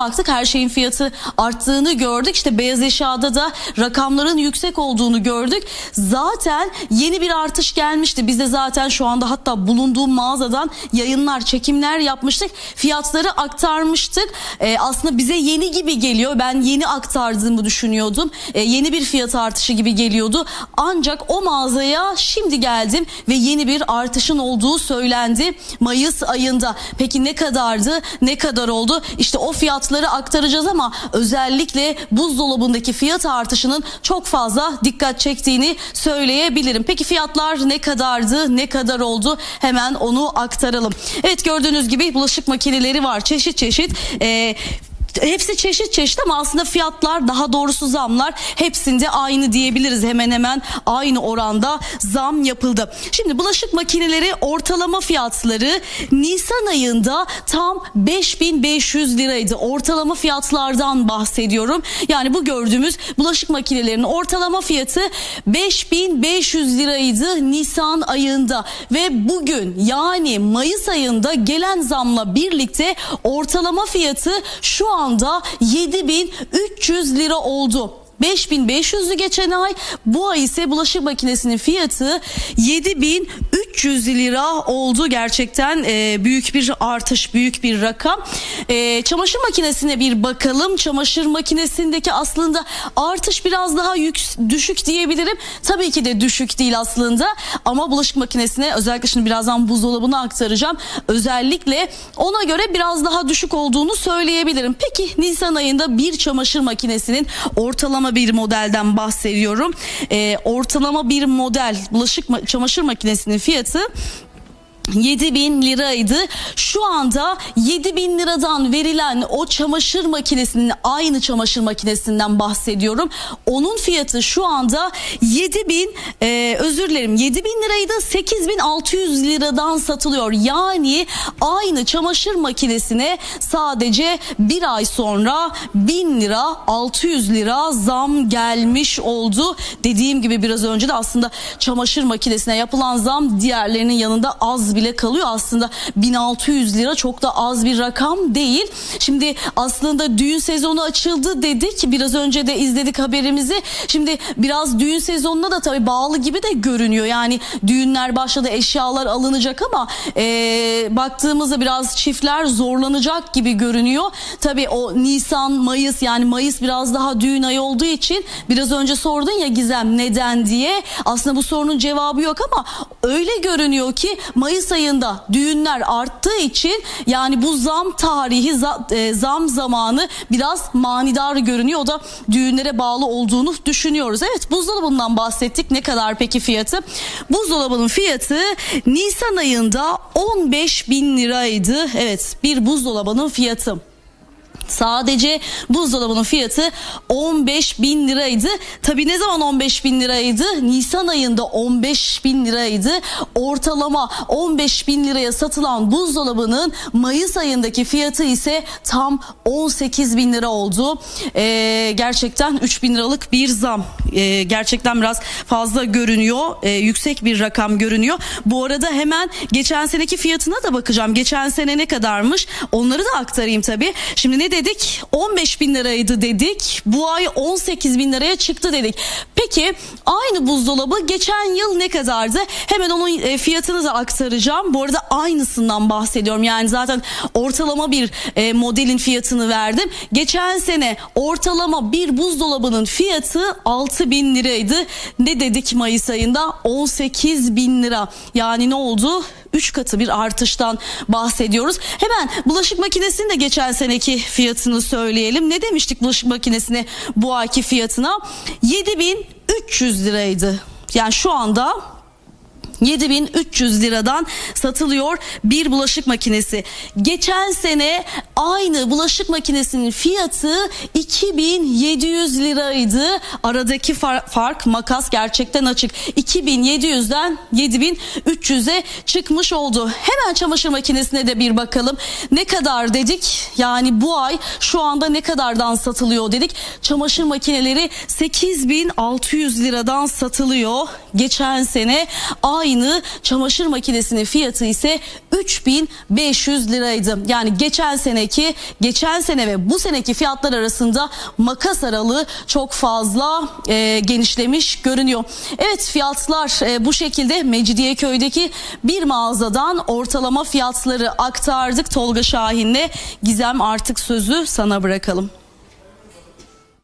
baktık her şeyin fiyatı arttığını gördük. İşte beyaz eşyada da rakamların yüksek olduğunu gördük. Zaten yeni bir artış gelmişti. Biz de zaten şu anda hatta bulunduğum mağazadan yayınlar, çekimler yapmıştık. Fiyatları aktarmıştık. Ee, aslında bize yeni gibi geliyor. Ben yeni aktardığımı düşünüyordum. Ee, yeni bir fiyat artışı gibi geliyordu. Ancak o mağazaya şimdi geldim ve yeni bir artışın olduğu söylendi Mayıs ayında. Peki ne kadardı? Ne kadar oldu? İşte o fiyatları aktaracağız ama özellikle buzdolabındaki fiyat artışının çok fazla dikkat çektiğini söyleyebilirim. Peki fiyatlar ne kadardı? Ne kadar oldu? Hemen onu aktaralım. Evet gördüğünüz gibi bulaşık makineleri var. Çeşit çeşit. Ee, Hepsi çeşit çeşit ama aslında fiyatlar daha doğrusu zamlar hepsinde aynı diyebiliriz. Hemen hemen aynı oranda zam yapıldı. Şimdi bulaşık makineleri ortalama fiyatları Nisan ayında tam 5500 liraydı. Ortalama fiyatlardan bahsediyorum. Yani bu gördüğümüz bulaşık makinelerinin ortalama fiyatı 5500 liraydı Nisan ayında ve bugün yani Mayıs ayında gelen zamla birlikte ortalama fiyatı şu anda 7300 lira oldu. 5500'lü geçen ay. Bu ay ise bulaşık makinesinin fiyatı 7300 lira oldu. Gerçekten e, büyük bir artış büyük bir rakam. E, çamaşır makinesine bir bakalım. Çamaşır makinesindeki aslında artış biraz daha yük, düşük diyebilirim. Tabii ki de düşük değil aslında. Ama bulaşık makinesine özellikle şimdi birazdan buzdolabını aktaracağım. Özellikle ona göre biraz daha düşük olduğunu söyleyebilirim. Peki Nisan ayında bir çamaşır makinesinin ortalama bir modelden bahsediyorum. Ee, ortalama bir model bulaşık ma- çamaşır makinesinin fiyatı 7 bin liraydı. Şu anda 7 bin liradan verilen o çamaşır makinesinin aynı çamaşır makinesinden bahsediyorum. Onun fiyatı şu anda 7 bin e, özür dilerim 7 bin liraydı 8 bin 600 liradan satılıyor. Yani aynı çamaşır makinesine sadece bir ay sonra 1000 lira 600 lira zam gelmiş oldu. Dediğim gibi biraz önce de aslında çamaşır makinesine yapılan zam diğerlerinin yanında az bile kalıyor. Aslında 1600 lira çok da az bir rakam değil. Şimdi aslında düğün sezonu açıldı dedik. Biraz önce de izledik haberimizi. Şimdi biraz düğün sezonuna da tabii bağlı gibi de görünüyor. Yani düğünler başladı eşyalar alınacak ama e, baktığımızda biraz çiftler zorlanacak gibi görünüyor. Tabii o Nisan, Mayıs yani Mayıs biraz daha düğün ayı olduğu için biraz önce sordun ya Gizem neden diye. Aslında bu sorunun cevabı yok ama öyle görünüyor ki Mayıs ayında düğünler arttığı için yani bu zam tarihi e, zam zamanı biraz manidar görünüyor. O da düğünlere bağlı olduğunu düşünüyoruz. Evet buzdolabından bahsettik. Ne kadar peki fiyatı? Buzdolabının fiyatı Nisan ayında 15 bin liraydı. Evet bir buzdolabının fiyatı. Sadece buzdolabının fiyatı 15 bin liraydı. Tabi ne zaman 15 bin liraydı? Nisan ayında 15 bin liraydı. Ortalama 15 bin liraya satılan buzdolabının Mayıs ayındaki fiyatı ise tam 18 bin lira oldu. Ee, gerçekten 3 bin liralık bir zam. Ee, gerçekten biraz fazla görünüyor. Ee, yüksek bir rakam görünüyor. Bu arada hemen geçen seneki fiyatına da bakacağım. Geçen sene ne kadarmış? Onları da aktarayım tabii. Şimdi ne dedik? 15 bin liraydı dedik. Bu ay 18 bin liraya çıktı dedik. Peki aynı buzdolabı geçen yıl ne kadardı? Hemen onun e, fiyatını da aktaracağım. Bu arada aynısından bahsediyorum. Yani zaten ortalama bir e, modelin fiyatını verdim. Geçen sene ortalama bir buzdolabının fiyatı 6 bin liraydı. Ne dedik Mayıs ayında? 18 bin lira. Yani ne oldu? 3 katı bir artıştan bahsediyoruz. Hemen bulaşık makinesinin de geçen seneki fiyatını söyleyelim. Ne demiştik bulaşık makinesine bu ayki fiyatına? 7300 liraydı. Yani şu anda 7300 liradan satılıyor bir bulaşık makinesi. Geçen sene aynı bulaşık makinesinin fiyatı 2700 liraydı. Aradaki far- fark makas gerçekten açık. 2700'den 7300'e çıkmış oldu. Hemen çamaşır makinesine de bir bakalım. Ne kadar dedik? Yani bu ay şu anda ne kadardan satılıyor dedik. Çamaşır makineleri 8600 liradan satılıyor. geçen sene aynı çamaşır makinesinin fiyatı ise 3500 liraydı. Yani geçen seneki geçen sene ve bu seneki fiyatlar arasında makas aralığı çok fazla e, genişlemiş görünüyor. Evet fiyatlar e, bu şekilde Mecidiyeköy'deki bir mağazadan ortalama fiyatları aktardık Tolga Şahin'le. Gizem artık sözü sana bırakalım.